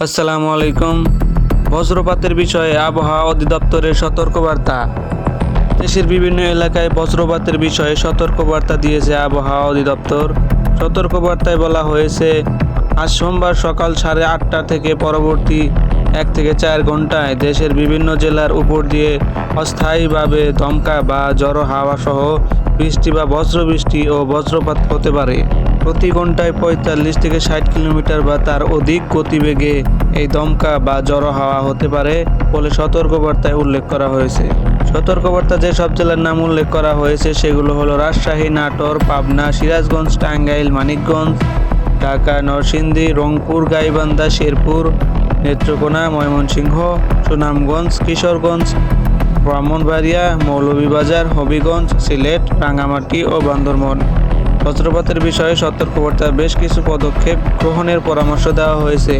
আসসালামু আলাইকুম। বজ্রপাতের বিষয়ে আবহাওয়া অধিদপ্তরের সতর্কবার্তা। দেশের বিভিন্ন এলাকায় বজ্রপাতের বিষয়ে সতর্কবার্তা দিয়েছে আবহাওয়া অধিদপ্তর। সতর্কবার্তায় বলা হয়েছে, আজ সোমবার সকাল সাড়ে আটটা থেকে পরবর্তী এক থেকে চার ঘন্টায় দেশের বিভিন্ন জেলার উপর দিয়ে অস্থায়ীভাবে দমকা বা জড়ো হাওয়া সহ বৃষ্টি বা বজ্রবৃষ্টি ও বজ্রপাত হতে পারে। প্রতি ঘন্টায় পঁয়তাল্লিশ থেকে ষাট কিলোমিটার বা তার অধিক গতিবেগে এই দমকা বা জড়ো হাওয়া হতে পারে বলে সতর্কবার্তায় উল্লেখ করা হয়েছে। সতর্কবার্তা যে সব জেলার নাম উল্লেখ করা হয়েছে সেগুলো হলো রাজশাহী, নাটোর, পাবনা, সিরাজগঞ্জ, টাঙ্গাইল, মানিকগঞ্জ, ঢাকা, নরসিংদী, রংপুর, গাইবান্ধা, শেরপুর, নেত্রকোনা, ময়মনসিংহ, সুনামগঞ্জ, কিশোরগঞ্জ ব্রাহ্মণবাড়িয়া, মৌলভীবাজার, হবিগঞ্জ, সিলেট, রাঙ্গামাটি ও বান্দরমন বজ্রপাতের বিষয়ে সতর্কবার্তার বেশ কিছু পদক্ষেপ গ্রহণের পরামর্শ দেওয়া হয়েছে।